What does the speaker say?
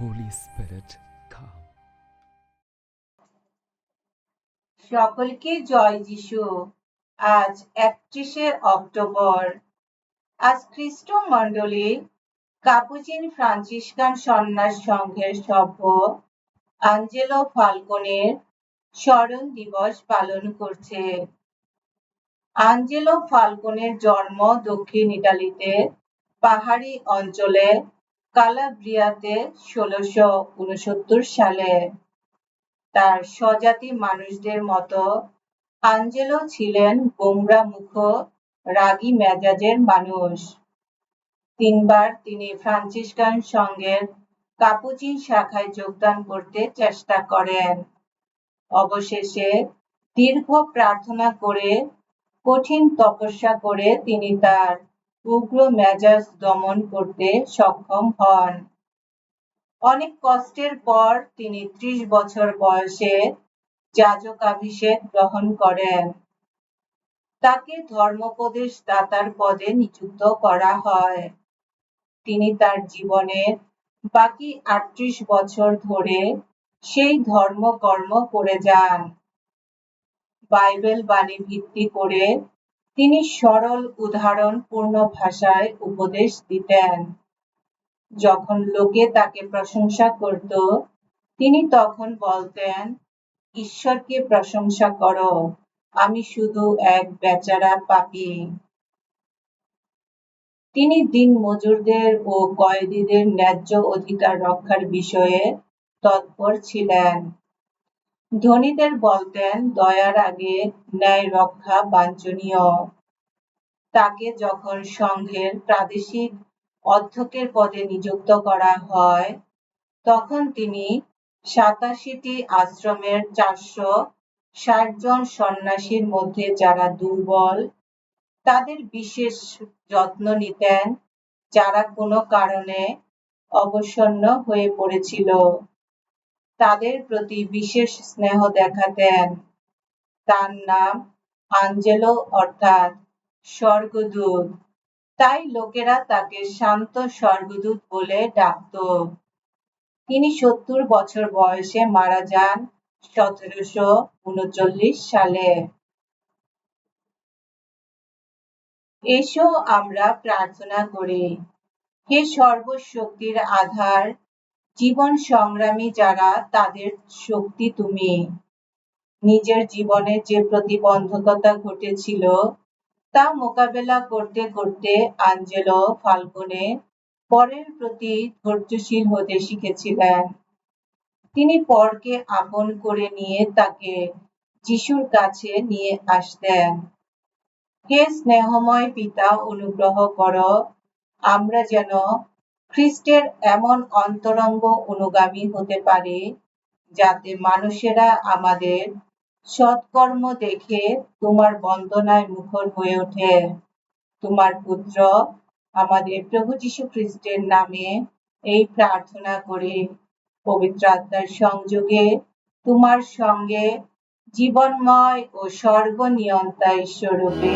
Holy Spirit, come. সকলকে জয় যিশু। আজ একত্রিশে অক্টোবর। আজ খ্রিস্ট মণ্ডলী কাপুচিন ফ্রান্সিসকান সন্ন্যাস সংঘের সভ্য আঞ্জেলো ফাল্কনের স্মরণ দিবস পালন করছে। আঞ্জেলো ফাল্কনের জন্ম দক্ষিণ ইটালিতে পাহাড়ি অঞ্চলে কালাব্রিয়াতে ষোলোশো উনসত্তর সালে তার স্বজাতি মানুষদের মতো আঞ্জেলো ছিলেন গোমরা মুখ রাগী মেজাজের মানুষ। তিনবার তিনি ফ্রান্সিসকান সংঘের কাপুচিন শাখায় যোগদান করতে চেষ্টা করেন। অবশেষে দীর্ঘ প্রার্থনা করে কঠিন তপস্যা করে তিনি তার উগ্র মেজাজ দমন করতে সক্ষম হন। অনেক কষ্টের পর তিনি ত্রিশ বছর বয়সে যাজকাভিষেক গ্রহণ করেন। তাকে ধর্মোপদেশ দাতার পদে নিযুক্ত করা হয়। তিনি তার জীবনের বাকি আটত্রিশ বছর ধরে সেই ধর্মকর্ম করে যান। বাইবেল বাণী ভিত্তি করে তিনি সরল উদাহরণ পূর্ণ ভাষায় উপদেশ দিতেন। যখন লোকে তাকে প্রশংসা করত, তিনি তখন বলতেন, ঈশ্বরকে প্রশংসা করো, আমি শুধু এক বেচারা পাপি। তিনি দিন মজুরদের ও কয়েদিদের ন্যায্য অধিকার রক্ষার বিষয়ে তৎপর ছিলেন। ধনীদের বলতেন, দয়ার আগে ন্যায় রক্ষা বাঞ্ছনীয়। তাকে যখন সংঘের প্রাদেশিক অধ্যক্ষের পদে নিযুক্ত করা হয়, তখন তিনি সাতাশিটি আশ্রমের চারশো ষাট জন সন্ন্যাসীর মধ্যে যারা দুর্বল, তাদের বিশেষ যত্ন নিতেন, যারা কোনো কারণে অবসন্ন হয়ে পড়েছিল। তাদের প্রতি বিশেষ স্নেহ দেখাতেন। তার নাম আঞ্জেলো অর্থাৎ স্বর্গদূত। তাই লোকেরা তাকে শান্ত স্বর্গদূত বলে ডাকত। তিনি সত্তর বছর বয়সে মারা যান সতেরোশো উনচল্লিশ সালে। এসো আমরা প্রার্থনা করি। হে সর্বশক্তির আধার জীবন সংগ্রামী যারা, তাদের শক্তি তুমি। নিজের জীবনে যে প্রতিবন্ধকতা ঘটেছিল, তা মোকাবেলা করতে করতে আঞ্জেলো ফাল্কনে পরের প্রতি ধৈর্যশীল হতে শিখেছিলেন। তিনি পরকে আপন করে নিয়ে তাকে যিশুর কাছে নিয়ে আসতেন। হে স্নেহময় পিতা, অনুগ্রহ কর, আমরা যেন খ্রিস্টের এমন অন্তরঙ্গ অনুগামী হতে পারে, যাতে মানুষেরা আমাদের সৎকর্ম দেখে তোমার বন্দনায় মুখর হয়ে ওঠে। তোমার পুত্র আমাদের প্রভু যীশু খ্রিস্টের নামে এই প্রার্থনা করে, পবিত্র আত্মার সংযোগে তোমার সঙ্গে জীবনময় ও সর্বনিয়ন্তা ঈশ্বরূপে